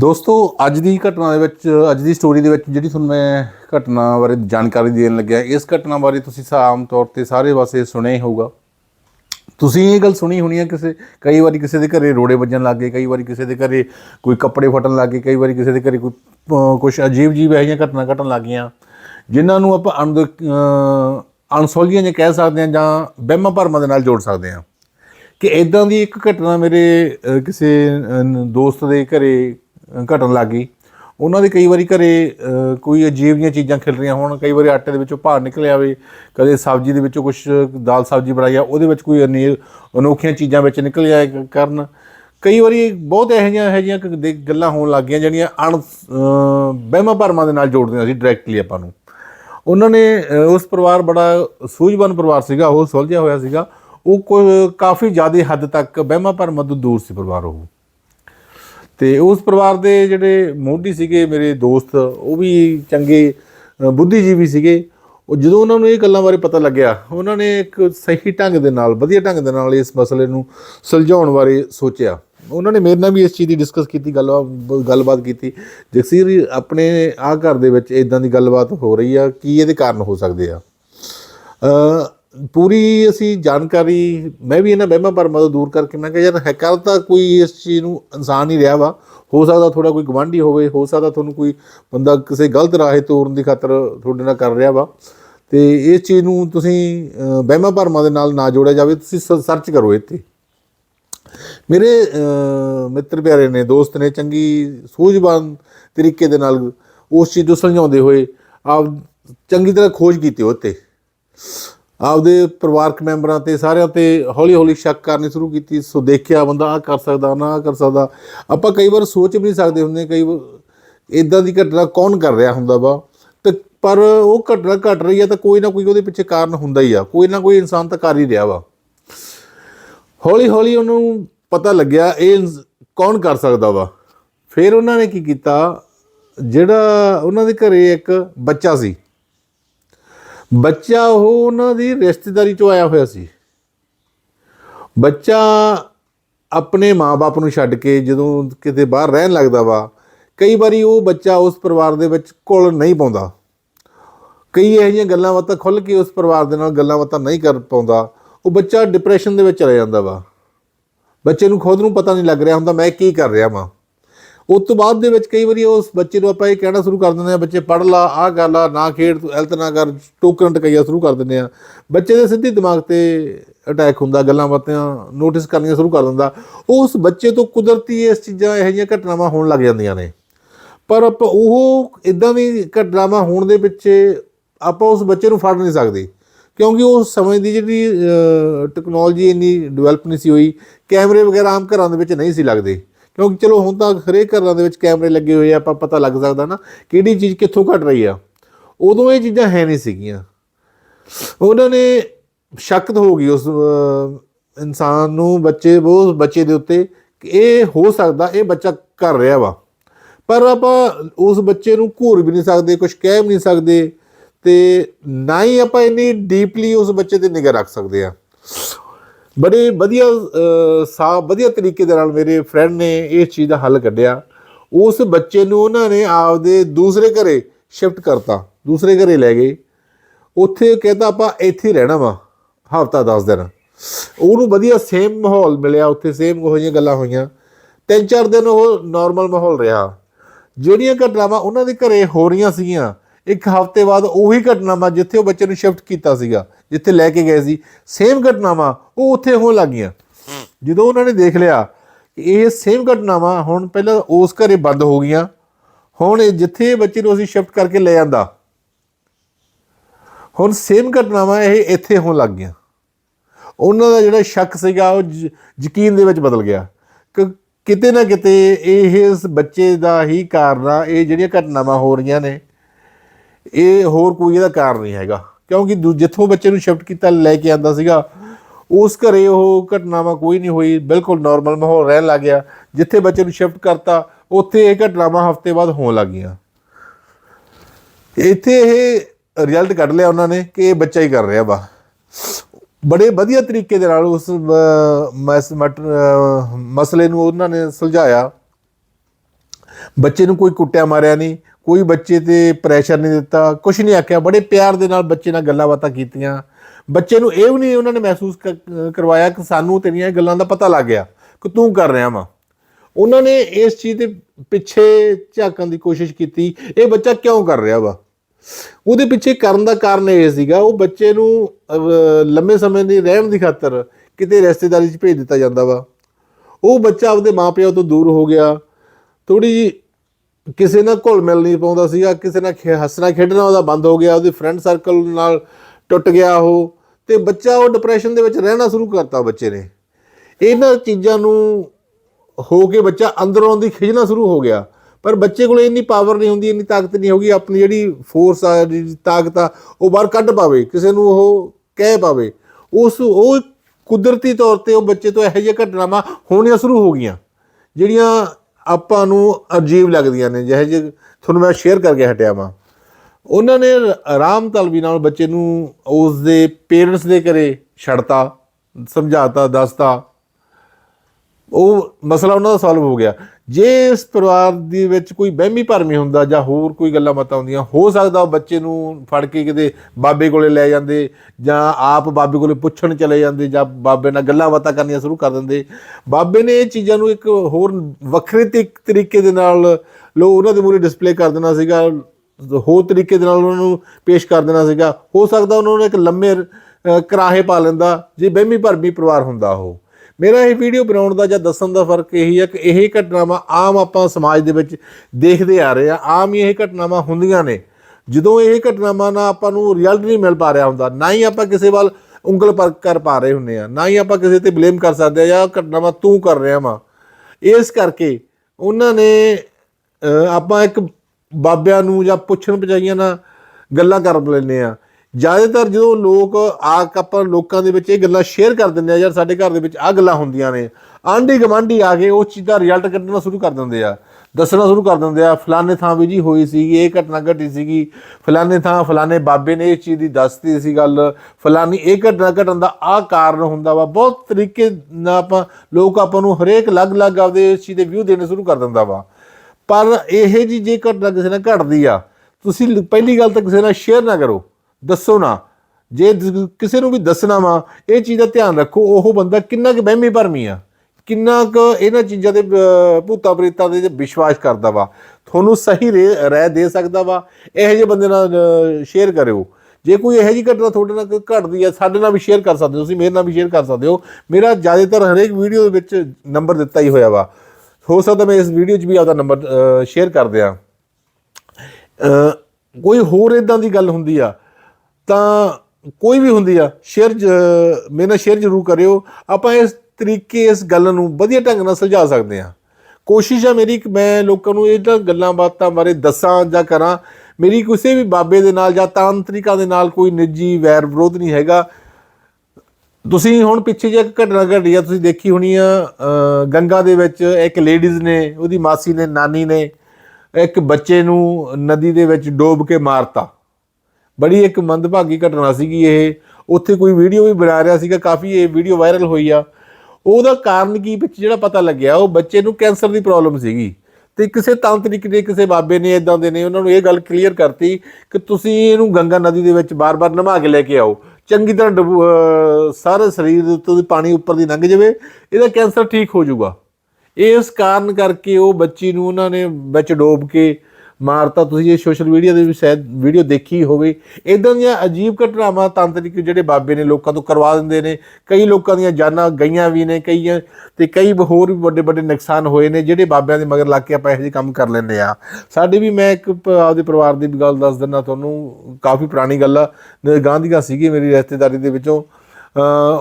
ਦੋਸਤੋ, ਅੱਜ ਦੀ ਘਟਨਾ ਦੇ ਵਿੱਚ, ਅੱਜ ਦੀ ਸਟੋਰੀ ਦੇ ਵਿੱਚ ਜਿਹੜੀ ਤੁਹਾਨੂੰ ਮੈਂ ਘਟਨਾ ਬਾਰੇ ਜਾਣਕਾਰੀ ਦੇਣ ਲੱਗਿਆ, ਇਸ ਘਟਨਾ ਬਾਰੇ ਤੁਸੀਂ ਆਮ ਤੌਰ ਤੇ ਸਾਰੇ ਪਾਸੇ ਸੁਣਿਆ ਹੀ ਹੋਊਗਾ। ਤੁਸੀਂ ਇਹ ਗੱਲ ਸੁਣੀ ਹੋਣੀ ਹੈ ਕਿਸੇ, ਕਈ ਵਾਰੀ ਕਿਸੇ ਦੇ ਘਰੇ ਰੋੜੇ ਵੱਜਣ ਲੱਗ ਗਏ, ਕਈ ਵਾਰੀ ਕਿਸੇ ਦੇ ਘਰੇ ਕੋਈ ਕੱਪੜੇ ਫਟਣ ਲੱਗ ਗਏ, ਕਈ ਵਾਰੀ ਕਿਸੇ ਦੇ ਘਰੇ ਕੋਈ ਕੁਝ ਅਜੀਬ ਜੀਬ ਇਹੋ ਜਿਹੀਆਂ ਘਟਨਾ ਘਟਣ ਲੱਗ ਗਈਆਂ, ਜਿਨ੍ਹਾਂ ਨੂੰ ਆਪਾਂ ਅਣ ਅਣਸੁਲਝੀਆਂ ਜੇ ਕਹਿ ਸਕਦੇ ਹਾਂ ਜਾਂ ਵਹਿਮਾਂ ਭਰਮਾਂ ਦੇ ਨਾਲ ਜੋੜ ਸਕਦੇ ਹਾਂ। ਕਿ ਇਦਾਂ ਦੀ ਇੱਕ ਘਟਨਾ ਮੇਰੇ ਕਿਸੇ ਦੋਸਤ ਦੇ ਘਰੇ ਘਟਣ ਲੱਗ ਗਈ। ਉਹਨਾਂ ਦੇ ਕਈ ਵਾਰੀ ਘਰੇ ਕੋਈ ਅਜੀਬ ਜਿਹੀਆਂ ਚੀਜ਼ਾਂ ਖਿਲ ਰਹੀਆਂ ਹੋਣ ਕਈ ਵਾਰੀ ਆਟੇ ਦੇ ਵਿੱਚੋਂ ਭਾਰ ਨਿਕਲ ਆਵੇ ਕਦੇ ਸਬਜ਼ੀ ਦੇ ਵਿੱਚੋਂ ਕੁਝ ਦਾਲ ਸਬਜ਼ੀ ਬਣਾਈ ਆ ਉਹਦੇ ਵਿੱਚ ਕੋਈ ਅਨੇ ਅਨੋਖੀਆਂ ਚੀਜ਼ਾਂ ਵਿੱਚ ਨਿਕਲ ਜਾਏ ਕਰਨ। ਕਈ ਵਾਰੀ ਬਹੁਤ ਇਹੋ ਜਿਹੀਆਂ ਇਹੋ ਜਿਹੀਆਂ ਦੇ- ਗੱਲਾਂ ਹੋਣ ਲੱਗ ਗਈਆਂ ਜਿਹੜੀਆਂ ਅਣ ਅ, ਵਹਿਮਾਂ ਭਰਮਾਂ ਦੇ ਨਾਲ ਜੋੜਦੀਆਂ ਸੀ ਡਾਇਰੈਕਟਲੀ ਆਪਾਂ ਨੂੰ। ਉਹਨਾਂ ਨੇ ਉਸ ਪਰਿਵਾਰ ਬੜਾ ਸੂਝਵਾਨ ਪਰਿਵਾਰ ਸੀਗਾ ਉਹ ਸੁਲਝਿਆ ਹੋਇਆ ਸੀਗਾ। ਉਹ ਕੋ- ਕਾਫੀ ਜ਼ਿਆਦਾ ਹੱਦ ਤੱਕ ਵਹਿਮਾਂ ਭਰਮਾਂ ਤੋਂ ਦੂਰ ਸੀ ਪਰਿਵਾਰ ਉਹ। ਤੇ ਉਸ ਪਰਿਵਾਰ ਦੇ ਜਿਹੜੇ ਮੋਢੀ ਸੀਗੇ ਮੇਰੇ ਦੋਸਤ, ਉਹ ਵੀ ਚੰਗੇ ਬੁੱਧੀਜੀਵੀ ਸੀਗੇ। ਉਹ ਜਦੋਂ ਉਹਨਾਂ ਨੂੰ ਇਹ ਗੱਲਾਂ ਬਾਰੇ ਪਤਾ ਲੱਗਿਆ, ਉਹਨਾਂ ਨੇ ਇੱਕ ਸਹੀ ਢੰਗ ਦੇ ਨਾਲ, ਵਧੀਆ ਢੰਗ ਦੇ ਨਾਲ ਇਸ ਮਸਲੇ ਨੂੰ ਸੁਲਝਾਉਣ ਬਾਰੇ ਸੋਚਿਆ। ਉਹਨਾਂ ਨੇ ਮੇਰੇ ਨਾਲ ਵੀ ਇਸ ਚੀਜ਼ ਦੀ ਡਿਸਕਸ ਕੀਤੀ ਗੱਲ ਗੱਲਬਾਤ ਕੀਤੀ। ਜਗਸੀਰ ਆਪਣੇ ਆ ਘਰ ਦੇ ਵਿੱਚ ਇਦਾਂ ਦੀ ਗੱਲਬਾਤ ਹੋ ਰਹੀ ਆ, ਕੀ ਇਹਦੇ ਕਾਰਨ ਹੋ ਸਕਦੇ ਆ? ਪੂਰੀ ਅਸੀਂ ਜਾਣਕਾਰੀ, ਮੈਂ ਵੀ ਇਹਨਾਂ ਵਹਿਮਾਂ ਭਰਮਾਂ ਤੋਂ ਦੂਰ ਕਰਕੇ, ਮੈਂ ਕਿਹਾ ਯਾਰ ਹੈ ਕੱਲ ਤਾਂ ਕੋਈ ਇਸ ਚੀਜ਼ ਨੂੰ ਇਨਸਾਨ ਹੀ ਰਿਹਾ ਵਾ। ਹੋ ਸਕਦਾ ਥੋੜਾ ਕੋਈ ਗਵਾਂਢੀ ਹੋਵੇ, ਹੋ ਸਕਦਾ ਤੁਹਾਨੂੰ ਕੋਈ ਬੰਦਾ ਕਿਸੇ ਗਲਤ ਰਾਹੇ ਤੋਰਨ ਦੀ ਖਾਤਰ ਤੁਹਾਡੇ ਨਾਲ ਕਰ ਰਿਹਾ ਵਾ। ਤੇ ਇਸ ਚੀਜ਼ ਨੂੰ ਤੁਸੀਂ ਵਹਿਮਾਂ ਭਰਮਾਂ ਦੇ ਨਾਲ ਨਾ ਜੋੜਿਆ ਜਾਵੇ, ਤੁਸੀਂ ਸਰਚ ਕਰੋ ਇੱਥੇ। ਮੇਰੇ ਮਿੱਤਰ ਪਿਆਰੇ ਨੇ, ਦੋਸਤ ਨੇ, ਚੰਗੀ, ਸੂਝਵਾਨ ਤਰੀਕੇ ਦੇ ਨਾਲ ਉਸ ਚੀਜ਼ ਨੂੰ ਸਮਝਾਉਂਦੇ ਹੋਏ ਆਪ ਚੰਗੀ ਤਰ੍ਹਾਂ ਖੋਜ ਕੀਤੀ ਉਹ 'ਤੇ ਆਪਦੇ ਪਰਿਵਾਰਕ ਮੈਂਬਰਾਂ ਤੇ ਸਾਰਿਆਂ ਤੇ ਹੌਲੀ ਹੌਲੀ ਸ਼ੱਕ ਕਰਨੀ ਸ਼ੁਰੂ ਕੀਤੀ, ਸੋ ਦੇਖਿਆ ਬੰਦਾ ਆ ਕਰ ਸਕਦਾ, ਨਾ ਆਹ ਕਰ ਸਕਦਾ। ਆਪਾਂ ਕਈ ਵਾਰ ਸੋਚ ਵੀ ਨਹੀਂ ਸਕਦੇ ਹੁੰਦੇ, ਕਈ ਇਦਾਂ ਦੀ ਘਟਨਾ ਕੌਣ ਕਰ ਰਿਹਾ ਹੁੰਦਾ ਵਾ? ਤੇ ਪਰ ਉਹ ਘਟਨਾ ਘਟ ਰਹੀ ਆ ਤਾਂ ਕੋਈ ਨਾ ਕੋਈ ਉਹਦੇ ਪਿੱਛੇ ਕਾਰਨ ਹੁੰਦਾ ਹੀ ਆ, ਕੋਈ ਨਾ ਕੋਈ ਇਨਸਾਨ ਤਾਂ ਕਰ ਹੀ ਰਿਹਾ ਵਾ। ਹੌਲੀ ਹੌਲੀ ਉਹਨੂੰ ਪਤਾ ਲੱਗਿਆ ਇਹ ਇਨਸ- ਕੌਣ ਕਰ ਸਕਦਾ ਵਾ? ਫਿਰ ਉਹਨਾਂ ਨੇ ਕੀ ਕੀਤਾ, ਜਿਹੜਾ ਉਹਨਾਂ ਦੇ ਘਰੇ ਇੱਕ ਬੱਚਾ ਸੀ। ਬੱਚਾ ਉਹ ਉਹਨਾਂ ਦੀ ਰਿਸ਼ਤੇਦਾਰੀ ਚੋਂ ਆਇਆ ਹੋਇਆ ਸੀ। ਬੱਚਾ ਆਪਣੇ ਮਾਪੇ ਨੂੰ ਛੱਡ ਕੇ ਜਦੋਂ ਕਿਤੇ ਬਾਹਰ ਰਹਿਣ ਲੱਗਦਾ ਵਾ, ਕਈ ਵਾਰੀ ਉਹ ਬੱਚਾ ਉਸ ਪਰਿਵਾਰ ਦੇ ਵਿੱਚ ਕੋਲ ਨਹੀਂ ਪਾਉਂਦਾ। ਕਈ ਇਹੋ ਜਿਹੀਆਂ ਗੱਲਾਂ ਬਾਤਾਂ ਖੁੱਲ ਕੇ ਉਸ ਪਰਿਵਾਰ ਦੇ ਨਾਲ ਗੱਲਾਂ ਬਾਤਾਂ ਨਹੀਂ ਕਰ ਪਾਉਂਦਾ। ਉਹ ਬੱਚਾ ਡਿਪਰੈਸ਼ਨ ਦੇ ਵਿੱਚ ਚਲਾ ਜਾਂਦਾ ਵਾ। ਬੱਚੇ ਨੂੰ ਖੁਦ ਨੂੰ ਪਤਾ ਨਹੀਂ ਲੱਗ ਰਿਹਾ ਹੁੰਦਾ, ਮੈਂ ਕੀ ਕਰ ਰਿਹਾ ਵਾਂ। ਉਸ ਤੋਂ ਬਾਅਦ ਦੇ ਵਿੱਚ ਕਈ ਵਾਰੀ ਉਸ ਬੱਚੇ ਨੂੰ ਆਪਾਂ ਇਹ ਕਹਿਣਾ ਸ਼ੁਰੂ ਕਰ ਦਿੰਦੇ ਆ ਬੱਚੇ ਪੜ ਲਾ, ਆਹ ਗੱਲ ਆ ਨਾ ਖੇਡ, ਤੂੰ ਹੈਲਥ ਨਾ ਕਰ ਟੋਕਨ ਟਕਈਆ ਸ਼ੁਰੂ ਕਰ ਦਿੰਦੇ ਆ ਬੱਚੇ ਦੇ ਸਿੱਧੇ ਦਿਮਾਗ ਤੇ ਅਟੈਕ ਹੁੰਦਾ, ਗੱਲਾਂ ਬਾਤਾਂ ਨੋਟਿਸ ਕਰਨੀਆਂ ਸ਼ੁਰੂ ਕਰ ਦਿੰਦਾ। ਉਸ ਬੱਚੇ ਤੋਂ ਕੁਦਰਤੀ ਇਸ ਚੀਜ਼ਾਂ, ਇਹੋ ਜਿਹੀਆਂ ਘਟਨਾਵਾਂ ਹੋਣ ਲੱਗ ਜਾਂਦੀਆਂ ਨੇ। ਪਰ ਆਪਾਂ ਉਹ ਇਦਾਂ ਦੀ ਘਟਨਾਵਾਂ ਹੋਣ ਦੇ ਪਿੱਛੇ ਆਪਾਂ ਉਸ ਬੱਚੇ ਨੂੰ ਫੜ ਨਹੀਂ ਸਕਦੇ। ਕਿਉਂਕਿ ਉਸ ਸਮੇਂ ਦੀ ਜਿਹੜੀ ਟੈਕਨੋਲੋਜੀ ਇੰਨੀ ਡਿਵੈਲਪ ਨਹੀਂ ਸੀ ਹੋਈ, ਕੈਮਰੇ ਵਗੈਰਾ ਆਮ ਘਰਾਂ ਦੇ ਵਿੱਚ ਨਹੀਂ ਸੀ ਲੱਗਦੇ। ਕਿਉਂਕਿ ਚਲੋ ਹੁਣ ਤਾਂ ਹਰੇਕ ਘਰਾਂ ਦੇ ਵਿੱਚ ਕੈਮਰੇ ਲੱਗੇ ਹੋਏ ਆ, ਆਪਾਂ ਪਤਾ ਲੱਗ ਸਕਦਾ ਨਾ ਕਿਹੜੀ ਚੀਜ਼ ਕਿੱਥੋਂ ਘਟ ਰਹੀ ਆ। ਉਦੋਂ ਇਹ ਚੀਜ਼ਾਂ ਹੈ ਨਹੀਂ ਸੀਗੀਆਂ। ਉਹਨਾਂ ਨੇ ਸ਼ੱਕਤ ਹੋ ਗਈ ਉਸ ਇਨਸਾਨ ਨੂੰ ਬੱਚੇ ਉਹ ਬੱਚੇ ਦੇ ਉੱਤੇ ਕਿ ਇਹ ਹੋ ਸਕਦਾ, ਇਹ ਬੱਚਾ ਕਰ ਰਿਹਾ ਵਾ। ਪਰ ਆਪਾਂ ਉਸ ਬੱਚੇ ਨੂੰ ਘੂਰ ਵੀ ਨਹੀਂ ਸਕਦੇ ਕੁਝ ਕਹਿ ਵੀ ਨਹੀਂ ਸਕਦੇ ਤੇ ਨਾ ਹੀ ਆਪਾਂ ਇੰਨੀ ਡੀਪਲੀ ਉਸ ਬੱਚੇ ਤੇ ਨਿਗਰ ਰੱਖ ਸਕਦੇ ਆ। ਬੜੇ ਵਧੀਆ ਅਹ, ਸਾਫ਼ ਵਧੀਆ ਤਰੀਕੇ ਦੇ ਨਾਲ ਮੇਰੇ ਫਰੈਂਡ ਨੇ ਇਸ ਚੀਜ਼ ਦਾ ਹੱਲ ਕੱਢਿਆ। ਉਸ ਬੱਚੇ ਨੂੰ ਉਹਨਾਂ ਨੇ ਆਪਦੇ ਦੂਸਰੇ ਘਰੇ ਸ਼ਿਫਟ ਕਰਤਾ। ਦੂਸਰੇ ਘਰੇ ਲੈ ਗਏ। ਉੱਥੇ ਕਹਿੰਦਾ ਆਪਾਂ ਇੱਥੇ ਰਹਿਣਾ ਵਾ ਹਫਤਾ 10 ਦਿਨ। ਉਹਨੂੰ ਵਧੀਆ ਸੇਮ ਮਾਹੌਲ ਮਿਲਿਆ। ਉੱਥੇ ਸੇਮ ਉਹੋ ਜਿਹੀਆਂ ਗੱਲਾਂ ਹੋਈਆਂ। ਤਿੰਨ ਚਾਰ ਦਿਨ ਉਹ ਨਾਰਮਲ ਮਾਹੌਲ ਰਿਹਾ। ਜਿਹੜੀਆਂ ਘਟਨਾਵਾਂ ਉਹਨਾਂ ਦੇ ਘਰੇ ਹੋ ਰਹੀਆਂ ਸੀਗੀਆਂ ਇੱਕ ਹਫ਼ਤੇ ਬਾਅਦ ਉਹੀ ਘਟਨਾਵਾਂ ਜਿੱਥੇ ਉਹ ਬੱਚੇ ਨੂੰ ਸ਼ਿਫਟ ਕੀਤਾ ਸੀਗਾ, ਜਿੱਥੇ ਲੈ ਕੇ ਗਏ ਸੀ ਸੇਮ ਘਟਨਾਵਾਂ ਉਹ ਉੱਥੇ ਹੋਣ ਲੱਗੀਆਂ। ਜਦੋਂ ਉਹਨਾਂ ਨੇ ਦੇਖ ਲਿਆ ਕਿ ਇਹ ਸੇਮ ਘਟਨਾਵਾਂ ਹੁਣ ਪਹਿਲਾਂ ਉਸ ਘਰੇ ਬੰਦ ਹੋ ਗਈਆਂ, ਹੁਣ ਇਹ ਜਿੱਥੇ ਬੱਚੇ ਨੂੰ ਅਸੀਂ ਸ਼ਿਫਟ ਕਰਕੇ ਲੈ ਜਾਂਦਾ ਹੁਣ ਸੇਮ ਘਟਨਾਵਾਂ ਇਹ ਇੱਥੇ ਹੋਣ ਲੱਗ ਗਈਆਂ ਉਹਨਾਂ ਦਾ ਜਿਹੜਾ ਸ਼ੱਕ ਸੀਗਾ ਉਹ ਜ- ਯਕੀਨ ਦੇ ਵਿੱਚ ਬਦਲ ਗਿਆ। ਕਿ, ਕਿਤੇ ਨਾ ਕਿਤੇ ਇਹ ਇਸ ਬੱਚੇ ਦਾ ਹੀ ਕਾਰਨ ਆ, ਇਹ ਜਿਹੜੀਆਂ ਘਟਨਾਵਾਂ ਹੋ ਰਹੀਆਂ ਨੇ ਇਹ ਹੋਰ ਕੋਈ ਇਹਦਾ ਕਾਰਨ ਨਹੀਂ ਹੈਗਾ। ਕਿਉਂਕਿ ਦੂ- ਜਿੱਥੋਂ ਬੱਚੇ ਨੂੰ ਸ਼ਿਫਟ ਕੀਤਾ, ਲੈ ਕੇ ਆਂਦਾ ਸੀਗਾ, ਉਸ ਘਰੇ ਉਹ ਘਟਨਾਵਾਂ ਕੋਈ ਨਹੀਂ ਹੋਈ, ਬਿਲਕੁਲ ਨਾਰਮਲ ਮਾਹੌਲ ਰਹਿਣ ਲੱਗ ਗਿਆ। ਜਿੱਥੇ ਬੱਚੇ ਨੂੰ ਸ਼ਿਫਟ ਕਰਤਾ, ਉੱਥੇ ਇਹ ਘਟਨਾਵਾਂ ਹਫ਼ਤੇ ਬਾਅਦ ਹੋਣ ਲੱਗ ਗਈਆਂ। ਇੱਥੇ ਇਹ ਰਿਜ਼ਲਟ ਕੱਢ ਲਿਆ ਉਹਨਾਂ ਨੇ ਕਿ ਇਹ ਬੱਚਾ ਹੀ ਕਰ ਰਿਹਾ ਵਾ। ਬੜੇ ਵਧੀਆ ਤਰੀਕੇ ਦੇ ਨਾਲ ਉਸ ਮਟ- ਮਸਲੇ ਨੂੰ ਉਹਨਾਂ ਨੇ ਸੁਲਝਾਇਆ। ਬੱਚੇ ਨੂੰ ਕੋਈ ਕੁੱਟਿਆ ਮਾਰਿਆ ਨਹੀਂ। ਕੋਈ ਬੱਚੇ ਤੇ ਪ੍ਰੈਸ਼ਰ ਨਹੀਂ ਦਿੱਤਾ ਕੁਝ ਨਹੀਂ ਆਖਿਆ, ਬੜੇ ਪਿਆਰ ਦੇ ਨਾਲ ਬੱਚੇ ਨਾਲ ਗੱਲਾਂ ਬਾਤਾਂ ਕੀਤੀਆਂ। ਬੱਚੇ ਨੂੰ ਇਹ ਵੀ ਨਹੀਂ ਉਹਨਾਂ ਨੇ ਮਹਿਸੂਸ ਕ- ਕਰਵਾਇਆ ਕਿ ਸਾਨੂੰ ਤੇਰੀਆਂ ਇਹ ਗੱਲਾਂ ਦਾ ਪਤਾ ਲੱਗ ਗਿਆ ਕਿ ਤੂੰ ਕਰ ਰਿਹਾ ਵਾ। ਉਹਨਾਂ ਨੇ ਇਸ ਚੀਜ਼ ਦੇ ਪਿੱਛੇ ਝਾਕਣ ਦੀ ਕੋਸ਼ਿਸ਼ ਕੀਤੀ, ਇਹ ਬੱਚਾ ਕਿਉਂ ਕਰ ਰਿਹਾ ਵਾ? ਉਹਦੇ ਪਿੱਛੇ ਕਰਨ ਦਾ ਕਾਰਨ ਇਹ ਸੀਗਾ, ਉਹ ਬੱਚੇ ਨੂੰ ਲੰਮੇ ਸਮੇਂ ਲਈ ਰਹਿਣ ਦੀ ਖਾਤਰ ਕਿਤੇ ਰਿਸ਼ਤੇਦਾਰੀ 'ਚ ਭੇਜ ਦਿੱਤਾ ਜਾਂਦਾ ਵਾ। ਉਹ ਬੱਚਾ ਆਪਦੇ ਮਾਪਿਆਂ ਤੋਂ ਦੂਰ ਹੋ ਗਿਆ। ਥੋੜੀ ਜੀ ਕਿਸੇ ਨਾਲ ਘੁਲ ਮਿਲ ਨਹੀਂ ਪਾਉਂਦਾ ਸੀਗਾ, ਕਿਸੇ ਨਾਲ ਖੇ- ਹੱਸਣਾ ਖੇਡਣਾ ਉਹਦਾ ਬੰਦ ਹੋ ਗਿਆ, ਉਹਦੀ ਫਰੈਂਡ ਸਰਕਲ ਨਾਲ ਟੁੱਟ ਗਿਆ ਉਹ। ਤੇ ਬੱਚਾ ਉਹ ਡਿਪਰੈਸ਼ਨ ਦੇ ਵਿੱਚ ਰਹਿਣਾ ਸ਼ੁਰੂ ਕਰਤਾ ਬੱਚੇ ਨੇ। ਇਹਨਾਂ ਚੀਜ਼ਾਂ ਨੂੰ ਹੋ ਕੇ ਬੱਚਾ ਅੰਦਰੋਂ ਦੀ ਖਿੱਚਣਾ ਸ਼ੁਰੂ ਹੋ ਗਿਆ। ਪਰ ਬੱਚੇ ਕੋਲ ਇੰਨੀ ਪਾਵਰ ਨਹੀਂ ਹੁੰਦੀ, ਇੰਨੀ ਤਾਕਤ ਨਹੀਂ ਹੋਗੀ, ਆਪਣੀ ਜਿਹੜੀ ਫੋਰਸ ਆ, ਜਿਹੜੀ ਤਾਕਤ ਆ, ਉਹ ਬਾਹਰ ਕੱਢ ਪਾਵੇ, ਕਿਸੇ ਨੂੰ ਉਹ ਕਹਿ ਪਾਵੇ। ਉਸ ਉਹ ਕੁਦਰਤੀ ਤੌਰ ਤੇ ਉਹ ਬੱਚੇ ਤੋਂ ਇਹੋ ਜਿਹੀਆਂ ਘਟਨਾਵਾਂ ਹੋਣੀਆਂ ਸ਼ੁਰੂ ਹੋ ਗਈਆਂ, ਜਿਹੜੀਆਂ ਆਪਾਂ ਨੂੰ ਅਜੀਬ ਲੱਗਦੀਆਂ ਨੇ, ਜਿਹੇ ਜਿਹੇ ਤੁਹਾਨੂੰ ਮੈਂ ਸ਼ੇਅਰ ਕਰਕੇ ਹਟਿਆ ਵਾਂ। ਉਹਨਾਂ ਨੇ ਆਰਾਮ ਤਲਬੀ ਨਾਲ ਬੱਚੇ ਨੂੰ ਉਸ ਦੇ ਪੇਰੈਂਟਸ ਦੇ ਘਰੇ ਛੱਡਤਾ, ਸਮਝਾਤਾ, ਦੱਸਤਾ। ਉਹ ਮਸਲਾ ਉਹਨਾਂ ਦਾ ਸੋਲਵ ਹੋ ਗਿਆ। ਜੇ ਇਸ ਪਰਿਵਾਰ ਦੇ ਵਿੱਚ ਕੋਈ ਵਹਿਮੀ ਭਰਮੀ ਹੁੰਦਾ ਜਾਂ ਹੋਰ ਕੋਈ ਗੱਲਾਂ ਬਾਤਾਂ ਹੁੰਦੀਆਂ ਹੋ ਸਕਦਾ ਉਹ ਬੱਚੇ ਨੂੰ ਫੜ ਕੇ ਕਿਤੇ ਬਾਬੇ ਕੋਲੇ ਲੈ ਜਾਂਦੇ ਜਾਂ ਆਪ ਬਾਬੇ ਕੋਲੇ ਪੁੱਛਣ ਚਲੇ ਜਾਂਦੇ ਜਾਂ ਬਾਬੇ ਨਾਲ ਗੱਲਾਂ ਬਾਤਾਂ ਕਰਨੀਆਂ ਸ਼ੁਰੂ ਕਰ ਦਿੰਦੇ। ਬਾਬੇ ਨੇ ਇਹ ਚੀਜ਼ਾਂ ਨੂੰ ਇੱਕ ਹੋਰ ਵੱਖਰੇ ਤਰੀਕ- ਤਰੀਕੇ ਦੇ ਨਾਲ ਲੋ ਉਹਨਾਂ ਦੇ ਮੂਹਰੇ ਡਿਸਪਲੇ ਕਰ ਦੇਣਾ ਸੀਗਾ ਹੋਰ ਤਰੀਕੇ ਦੇ ਨਾਲ ਉਹਨਾਂ ਨੂੰ ਪੇਸ਼ ਕਰ ਦੇਣਾ ਸੀਗਾ। ਹੋ ਸਕਦਾ ਉਹਨਾਂ ਨੂੰ ਇੱਕ ਲੰਮੇ ਅਹ, ਕਰਾਹੇ ਪਾ ਲੈਂਦਾ ਜੇ ਵਹਿਮੀ ਭਰਮੀ ਪਰਿਵਾਰ ਹੁੰਦਾ ਉਹ। ਮੇਰਾ ਇਹ ਵੀਡੀਓ ਬਣਾਉਣ ਦਾ ਜਾਂ ਦੱਸਣ ਦਾ ਫ਼ਰਕ ਇਹੀ ਹੈ ਕਿ ਇਹ ਘਟਨਾਵਾਂ ਆਮ ਆਪਾਂ ਸਮਾਜ ਦੇ ਵਿੱਚ ਦੇਖਦੇ ਆ ਰਹੇ ਆ। ਆਮ ਹੀ ਇਹ ਘਟਨਾਵਾਂ ਹੁੰਦੀਆਂ ਨੇ। ਜਦੋਂ ਇਹ ਘਟਨਾਵਾਂ ਨਾਲ ਆਪਾਂ ਨੂੰ ਰਿਜ਼ਲਟ ਨਹੀਂ ਮਿਲ ਪਾ ਰਿਹਾ ਹੁੰਦਾ, ਨਾ ਹੀ ਆਪਾਂ ਕਿਸੇ ਵੱਲ ਉਂਗਲ ਪਰ ਕਰ ਪਾ ਰਹੇ ਹੁੰਨੇ ਆ, ਨਾ ਹੀ ਆਪਾਂ ਕਿਸੇ ਤੇ ਬਲੇਮ ਕਰ ਸਕਦੇ ਆ ਜਾਂ ਘਟਨਾਵਾਂ ਤੂੰ ਕਰ ਰਿਹਾ ਵਾ। ਇਸ ਕਰਕੇ ਉਹਨਾਂ ਨੇ ਆਪਾਂ ਇੱਕ ਬਾਬਿਆਂ ਨੂੰ ਜਾਂ ਪੁੱਛਣ ਪਜਾਈਆਂ ਨਾਲ ਗੱਲਾਂ ਕਰ ਲੈਂਦੇ ਆ। ਜ਼ਿਆਦਾਤਰ ਜਦੋਂ ਲੋਕ ਆ ਆਪਾਂ ਲੋਕਾਂ ਦੇ ਵਿੱਚ ਇਹ ਗੱਲਾਂ ਸ਼ੇਅਰ ਕਰ ਦਿੰਦੇ ਆ ਯਾਰ ਸਾਡੇ ਘਰ ਦੇ ਵਿੱਚ ਆ ਗੱਲਾਂ ਹੁੰਦੀਆਂ ਨੇ, ਆਂਢੀ ਗਵਾਂਢੀ ਆ ਕੇ ਉਸ ਚੀਜ਼ ਦਾ ਰਿਜ਼ਲਟ ਕੱਢਣਾ ਸ਼ੁਰੂ ਕਰ ਦਿੰਦੇ ਆ, ਦੱਸਣਾ ਸ਼ੁਰੂ ਕਰ ਦਿੰਦੇ ਆ, ਫਲਾਣੇ ਥਾਂ ਵੀ ਜੀ ਹੋਈ ਸੀਗੀ, ਇਹ ਘਟਨਾ ਘਟੀ ਸੀਗੀ, ਫਲਾਣੇ ਥਾਂ ਫਲਾਣੇ ਬਾਬੇ ਨੇ ਇਸ ਚੀਜ਼ ਦੀ ਦੱਸਤੀ ਸੀ ਗੱਲ, ਫਲਾਣੀ ਇਹ ਘਟਨਾ ਘਟਣ ਦਾ ਆ ਕਾਰਨ ਹੁੰਦਾ ਵਾ, ਬਹੁਤ ਤਰੀਕੇ ਨਾਲ ਆਪਾਂ ਲੋਕ ਆਪਾਂ ਨੂੰ ਹਰੇਕ ਅਲੱਗ-ਅਲੱਗ ਆਪਦੇ ਇਸ ਚੀਜ਼ ਦੇ ਵਿਊ ਦੇਣੇ ਸ਼ੁਰੂ ਕਰ ਦਿੰਦਾ ਵਾ। ਪਰ ਇਹ ਜੀ ਜੇ ਘਟਨਾ ਕਿਸੇ ਨਾਲ ਘਟਦੀ ਆ, ਤੁਸੀਂ ਪਹਿਲੀ ਗੱਲ ਤਾਂ ਕਿਸੇ ਨਾਲ ਸ਼ੇਅਰ ਨਾ ਕਰੋ। ਦੱਸੋ ਨਾ। ਜੇ ਕਿਸੇ ਨੂੰ ਵੀ ਦੱਸਣਾ ਵਾ, ਇਹ ਚੀਜ਼ ਦਾ ਧਿਆਨ ਰੱਖੋ, ਉਹ ਬੰਦਾ ਕਿੰਨਾ ਕੁ ਵਹਿਮੀ ਭਰਮੀ ਆ। ਕਿੰਨਾ ਕੁ ਇਹਨਾਂ ਚੀਜ਼ਾਂ ਦੇ ਭੂਤਾਂ ਪ੍ਰੇਤਾਂ ਦੇ ਵਿਸ਼ਵਾਸ ਕਰਦਾ ਵਾ। ਤੁਹਾਨੂੰ ਸਹੀ ਰੇ- ਰਾਏ ਦੇ ਸਕਦਾ ਵਾ। ਇਹੋ ਜਿਹੇ ਬੰਦੇ ਨਾਲ ਸ਼ੇਅਰ ਕਰਿਓ। ਜੇ ਕੋਈ ਇਹੋ ਜਿਹੀ ਘਟਨਾ ਤੁਹਾਡੇ ਨਾਲ ਕੋਈ ਘਟਦੀ ਹੈ ਸਾਡੇ ਨਾਲ ਵੀ ਸ਼ੇਅਰ ਕਰ ਸਕਦੇ ਹੋ। ਤੁਸੀਂ ਮੇਰੇ ਨਾਲ ਵੀ ਸ਼ੇਅਰ ਕਰ ਸਕਦੇ ਹੋ। ਮੇਰਾ ਜ਼ਿਆਦਾਤਰ ਹਰੇਕ ਵੀਡੀਓ ਦੇ ਵਿੱਚ ਨੰਬਰ ਦਿੱਤਾ ਹੀ ਹੋਇਆ ਵਾ। ਹੋ ਸਕਦਾ ਮੈਂ ਇਸ ਵੀਡੀਓ 'ਚ ਵੀ ਆਪਦਾ ਨੰਬਰ ਸ਼ੇਅਰ ਕਰ ਦਿਆਂ। ਕੋਈ ਹੋਰ ਇਦਾਂ ਦੀ ਗੱਲ ਹੁੰਦੀ ਆ ਤਾਂ ਕੋਈ ਵੀ ਹੁੰਦੀ ਆ, ਸ਼ੇਅਰ ਮੇਰੇ ਨਾਲ ਸ਼ੇਅਰ ਜ਼ਰੂਰ ਕਰਿਓ। ਆਪਾਂ ਇਸ ਤਰੀਕੇ, ਇਸ ਗੱਲ ਨੂੰ ਵਧੀਆ ਢੰਗ ਨਾਲ ਸੁਲਝਾ ਸਕਦੇ ਹਾਂ। ਕੋਸ਼ਿਸ਼ ਆ ਮੇਰੀ ਕਿ ਮੈਂ ਲੋਕਾਂ ਨੂੰ ਇਹਨਾਂ ਗੱਲਾਂ ਬਾਤਾਂ ਬਾਰੇ ਦੱਸਾਂ ਜਾਂ ਕਰਾਂ। ਮੇਰੀ ਕਿਸੇ ਵੀ ਬਾਬੇ ਦੇ ਨਾਲ ਜਾਂ ਤਾਂਤਰਿਕਾਂ ਦੇ ਨਾਲ ਕੋਈ ਨਿੱਜੀ ਵੈਰ ਵਿਰੋਧ ਨਹੀਂ ਹੈਗਾ। ਤੁਸੀਂ ਹੁਣ ਪਿੱਛੇ ਜੇ ਘਟਨਾ ਘਟੀ ਆ, ਤੁਸੀਂ ਦੇਖੀ ਹੋਣੀ ਆ ਗੰਗਾ ਦੇ ਵਿੱਚ ਇੱਕ ਲੇਡੀਜ਼ ਨੇ, ਉਹਦੀ ਮਾਸੀ ਨੇ, ਨਾਨੀ ਨੇ ਇੱਕ ਬੱਚੇ ਨੂੰ ਨਦੀ ਦੇ ਵਿੱਚ ਡੋਬ ਕੇ ਮਾਰਤਾ। ਬੜੀ ਇੱਕ ਮੰਦਭਾਗੀ ਘਟਨਾ ਸੀਗੀ ਇਹ। ਉੱਥੇ ਕੋਈ ਵੀਡੀਓ ਵੀ ਬਣਾ ਰਿਹਾ ਸੀਗਾ, ਕਾਫੀ ਇਹ ਵੀਡੀਓ ਵਾਇਰਲ ਹੋਈ ਆ। ਉਹਦਾ ਕਾਰਨ ਕੀ ਵਿੱਚ ਜਿਹੜਾ ਪਤਾ ਲੱਗਿਆ, ਉਹ ਬੱਚੇ ਨੂੰ ਕੈਂਸਰ ਦੀ ਪ੍ਰੋਬਲਮ ਸੀਗੀ। ਤੇ ਕਿਸੇ ਤਾਂਤਰਿਕ ਨੇ ਕਿਸੇ ਬਾਬੇ ਨੇ ਇਦਾਂ ਦੇ ਨੇ, ਉਹਨਾਂ ਨੂੰ ਇਹ ਗੱਲ ਕਲੀਅਰ ਕਰਤੀ ਕਿ ਤੁਸੀਂ ਇਹਨੂੰ ਗੰਗਾ ਨਦੀ ਦੇ ਵਿੱਚ ਬਾਰ-ਬਾਰ ਨਵਾ ਕੇ ਲੈ ਕੇ ਆਓ। ਚੰਗੀ ਤਰ੍ਹਾਂ ਡੁਬੋ- ਸਾਰੇ ਸਰੀਰ ਦੇ ਉੱਤੇ ਪਾਣੀ ਉੱਪਰ ਦੀ ਲੰਘ ਜਾਵੇ, ਇਹਦਾ ਕੈਂਸਰ ਠੀਕ ਹੋ ਜਾਊਗਾ। ਇਸ ਕਾਰਨ ਕਰਕੇ ਉਹ ਬੱਚੀ ਨੂੰ ਉਹਨਾਂ ਨੇ ਵਿੱਚ ਡੋਬ ਕੇ ਮਾਰਤਾ, ਤੁਸੀਂ ਇਹ ਸੋਸ਼ਲ ਮੀਡੀਆ ਦੇ ਵੀ ਸ਼ਾਇਦ ਵੀਡੀਓ ਦੇਖੀ ਹੋਵੇ ਇਦਾਂ ਦੀਆਂ ਅਜੀਬ ਘਟਨਾਵਾਂ ਤਾਂਤਰਿਕ ਜਿਹੜੇ ਬਾਬੇ ਨੇ ਲੋਕਾਂ ਤੋਂ ਕਰਵਾ ਦਿੰਦੇ ਨੇ, ਕਈ ਲੋਕਾਂ ਦੀਆਂ ਜਾਨਾਂ ਗਈਆਂ ਵੀ ਨੇ, ਕਈਆਂ ਤੇ ਕਈ ਹੋਰ ਵੀ ਵੱਡੇ ਵੱਡੇ ਨੁਕਸਾਨ ਹੋਏ ਨੇ, ਜਿਹੜੇ ਬਾਬਿਆਂ ਦੇ ਮਗਰ ਲੱਗ ਕੇ ਆਪਾਂ ਇਹੋ ਜਿਹੇ ਕੰਮ ਕਰ ਲੈਂਦੇ ਆ। ਸਾਡੇ ਵੀ ਮੈਂ ਇੱਕ ਪ- ਆਪਦੇ ਪਰਿਵਾਰ ਦੀ ਵੀ ਗੱਲ ਦੱਸ ਦਿੰਦਾ ਤੁਹਾਨੂੰ, ਕਾਫੀ ਪੁਰਾਣੀ ਗੱਲ ਆ ਗਾਂਧੀਆਂ ਸੀਗੀ ਮੇਰੀ ਰਿਸ਼ਤੇਦਾਰੀ ਦੇ ਵਿੱਚੋਂ।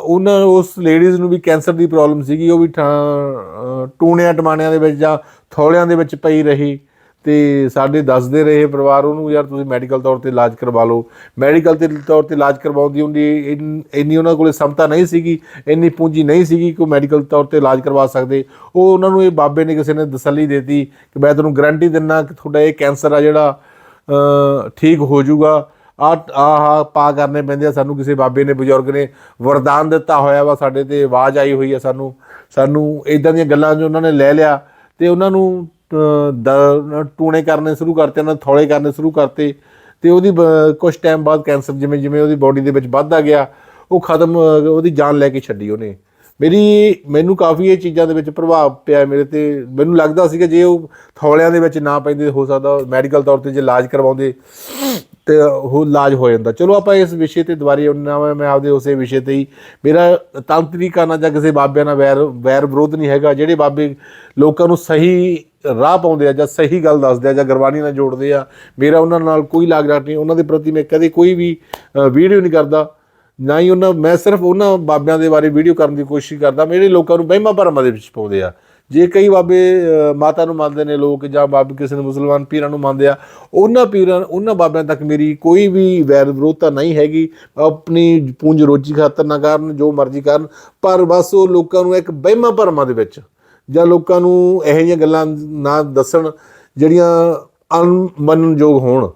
ਉਹਨਾਂ ਉਸ ਲੇਡੀਜ਼ ਨੂੰ ਵੀ ਕੈਂਸਰ ਦੀ ਪ੍ਰੋਬਲਮ ਸੀਗੀ, ਉਹ ਵੀ ਠਾ- ਟੂਣਿਆਂ ਟਮਾਣਿਆਂ ਦੇ ਵਿੱਚ ਜਾਂ ਥੌਲਿਆਂ ਦੇ ਵਿੱਚ ਪਈ ਰਹੀ। ਤੇ ਸਾਡੇ ਦੱਸਦੇ ਰਹੇ ਪਰਿਵਾਰ ਉਹਨੂੰ, ਯਾਰ ਤੁਸੀਂ ਮੈਡੀਕਲ ਤੌਰ ਤੇ ਇਲਾਜ ਕਰਵਾ ਲਓ। ਮੈਡੀਕਲ ਤੇ ਤੌਰ ਤੇ ਇਲਾਜ ਕਰਵਾਉਣ ਦੀ ਉਹਦੀ ਇੰਨੀ ਉਹਨਾਂ ਕੋਲੇ ਸਮਤਾ ਨਹੀਂ ਸੀਗੀ, ਇੰਨੀ ਪੂੰਜੀ ਨਹੀਂ ਸੀਗੀ ਕਿ ਉਹ ਮੈਡੀਕਲ ਤੌਰ ਤੇ ਇਲਾਜ ਕਰਵਾ ਸਕਦੇ। ਉਹ ਉਹਨਾਂ ਨੂੰ ਇਹ ਬਾਬੇ ਨੇ ਕਿਸੇ ਨੇ ਤਸੱਲੀ ਦਿੱਤੀ ਕਿ ਮੈਂ ਤੁਹਾਨੂੰ ਗਾਰੰਟੀ ਦਿੰਦਾ ਕਿ ਤੁਹਾਡਾ ਇਹ ਕੈਂਸਰ ਆ ਜਿਹੜਾ ਠੀਕ ਹੋ ਜਾਊਗਾ। ਆ ਆਹ ਪਾ ਕਰਨੇ ਪੈਂਦੇ ਆ ਸਾਨੂੰ ਕਿਸੇ ਬਾਬੇ ਨੇ, ਬਜ਼ੁਰਗ ਨੇ। ਵਰਦਾਨ ਦਿੱਤਾ ਹੋਇਆ ਵਾ ਸਾਡੇ ਤੇ, ਆਵਾਜ਼ ਆਈ ਹੋਈ ਆ ਸਾਨੂੰ। ਸਾਨੂੰ ਇਦਾਂ ਦੀਆਂ ਗੱਲਾਂ ਜੋ ਉਹਨਾਂ ਨੇ ਲੈ ਲਿਆ ਤੇ ਉਹਨਾਂ ਨੂੰ ਟੂਣੇ ਕਰਨੇ ਸ਼ੁਰੂ ਕਰਤੇ, ਉਹਨਾਂ ਦੇ ਥੌਲੇ ਕਰਨੇ ਸ਼ੁਰੂ ਕਰਤੇ ਤੇ ਉਹਦੀ ਕੁਝ ਟਾਈਮ ਬਾਅਦ ਕੈਂਸਰ ਜਿਵੇਂ ਜਿਵੇਂ ਉਹਦੀ ਬਾਡੀ ਦੇ ਵਿੱਚ ਵੱਧਦਾ ਗਿਆ, ਉਹ ਖਤਮ, ਉਹਦੀ ਜਾਨ ਲੈ ਕੇ ਛੱਡੀ ਉਹਨੇ। ਮੇਰੀ, ਮੈਨੂੰ ਕਾਫੀ ਇਹ ਚੀਜ਼ਾਂ ਦੇ ਵਿੱਚ ਪ੍ਰਭਾਵ ਪਿਆ ਮੇਰੇ ਤੇ। ਮੈਨੂੰ ਲੱਗਦਾ ਸੀ ਕਿ ਜੇ ਉਹ ਥੌਲਿਆਂ ਦੇ ਵਿੱਚ ਨਾ ਪੈਂਦੇ, ਹੋ ਸਕਦਾ ਮੈਡੀਕਲ ਤੌਰ ਤੇ ਜੇ ਇਲਾਜ ਕਰਵਾਉਂਦੇ, ਤੇ ਉਹ ਇਲਾਜ ਹੋ ਜਾਂਦਾ। ਚਲੋ ਆਪਾਂ ਇਸ ਵਿਸ਼ੇ ਤੇ ਦੁਬਾਰੇ ਉਹਨਾਂ ਮੈਂ ਆਪਦੇ ਉਸੇ ਵਿਸ਼ੇ ਤੇ ਹੀ, ਮੇਰਾ ਤਾਂਤਰਿਕਾ ਨਾਲ ਜਾਂ ਕਿਸੇ ਬਾਬਿਆਂ ਨਾਲ ਵੈਰ ਵੈਰ ਵਿਰੋਧ ਨਹੀਂ ਹੈਗਾ, ਜਿਹੜੇ ਬਾਬੇ ਲੋਕਾਂ ਨੂੰ ਸਹੀ ਰਾਹ ਪਾਉਂਦੇ ਆ ਜਾਂ ਸਹੀ ਗੱਲ ਦੱਸਦੇ ਆ ਜਾਂ ਗੁਰਬਾਣੀ ਨਾਲ ਜੋੜਦੇ ਆ, ਮੇਰਾ ਉਹਨਾਂ ਨਾਲ ਕੋਈ ਲਾਗ ਡਾਟ ਨਹੀਂ, ਉਹਨਾਂ ਦੇ ਪ੍ਰਤੀ ਮੈਂ ਕਦੇ ਕੋਈ ਵੀ ਵੀਡੀਓ ਨਹੀਂ ਕਰਦਾ, ਨਾ ਹੀ ਉਹਨਾਂ, ਮੈਂ ਸਿਰਫ ਉਹਨਾਂ ਬਾਬਿਆਂ ਦੇ ਬਾਰੇ ਵੀਡੀਓ ਕਰਨ ਦੀ ਕੋਸ਼ਿਸ਼ ਕਰਦਾ, ਮੇਰੇ ਲੋਕਾਂ ਨੂੰ ਵਹਿਮਾਂ ਭਰਮਾਂ ਦੇ ਵਿੱਚ ਪਾਉਂਦੇ ਆ। ਜੇ ਕਈ ਬਾਬੇ ਮਾਤਾ ਨੂੰ ਮੰਨਦੇ ਨੇ ਲੋਕ ਜਾਂ ਬਾਬੇ ਕਿਸੇ ਨੂੰ ਮੁਸਲਮਾਨ ਪੀਰਾਂ ਨੂੰ ਮੰਨਦੇ ਆ, ਉਹਨਾਂ ਪੀਰਾਂ, ਉਹਨਾਂ ਬਾਬਿਆਂ ਤੱਕ ਮੇਰੀ ਕੋਈ ਵੀ ਵੈਰ ਵਿਰੋਧਤਾ ਨਹੀਂ ਹੈਗੀ, ਆਪਣੀ ਪੂੰਜ ਰੋਜੀ ਖਾਤਰ ਨਾ ਕਰਨ, ਜੋ ਮਰਜ਼ੀ ਕਰਨ, ਪਰ ਬਸ ਉਹ ਲੋਕਾਂ ਨੂੰ ਇੱਕ ਵਹਿਮਾਂ ਭਰਮਾਂ ਦੇ ਵਿੱਚ ਜਾਂ ਲੋਕਾਂ ਨੂੰ ਇਹੋ ਜਿਹੀਆਂ ਗੱਲਾਂ ਨਾ ਦੱਸਣ ਜਿਹੜੀਆਂ ਅਨਮਨਨਯੋਗ ਹੋਣ।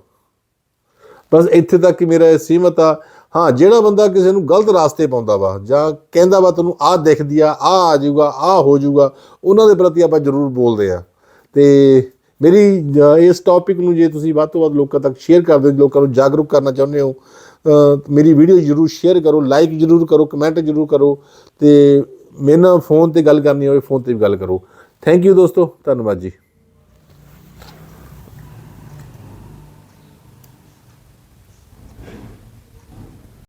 ਬਸ ਇੱਥੇ ਤੱਕ ਹੀ ਮੇਰਾ ਇਹ ਸੀਮਤ ਆ, ਹਾਂ, ਜਿਹੜਾ ਬੰਦਾ ਕਿਸੇ ਨੂੰ ਗਲਤ ਰਾਸਤੇ ਪਾਉਂਦਾ ਵਾ ਜਾਂ ਕਹਿੰਦਾ ਵਾ ਤੈਨੂੰ ਆਹ ਦਿਖਦੀ ਆ, ਆਹ ਆ ਜਾਊਗਾ, ਆਹ ਹੋ ਜਾਊਗਾ, ਉਹਨਾਂ ਦੇ ਪ੍ਰਤੀ ਆਪਾਂ ਜ਼ਰੂਰ ਬੋਲਦੇ ਆ। ਤੇ ਮੇਰੀ ਇਸ ਟੌਪਿਕ ਨੂੰ ਜੇ ਤੁਸੀਂ ਵੱਧ ਤੋਂ ਵੱਧ ਲੋਕਾਂ ਤੱਕ ਸ਼ੇਅਰ ਕਰਦੇ ਹੋ, ਲੋਕਾਂ ਨੂੰ ਜਾਗਰੂਕ ਕਰਨਾ ਚਾਹੁੰਦੇ ਹੋ ਮੇਰੀ ਵੀਡੀਓ ਜ਼ਰੂਰ ਸ਼ੇਅਰ ਕਰੋ ਲਾਈਕ ਜ਼ਰੂਰ ਕਰੋ ਕਮੈਂਟ ਜ਼ਰੂਰ ਕਰੋ ਤੇ ਮੇਰੇ ਨਾਲ ਫੋਨ ਤੇ ਗੱਲ ਕਰਨੀ ਹੋਵੇ ਫੋਨ ਤੇ ਵੀ ਗੱਲ ਕਰੋ। ਥੈਂਕ ਯੂ ਦੋਸਤੋ, ਧੰਨਵਾਦ ਜੀ।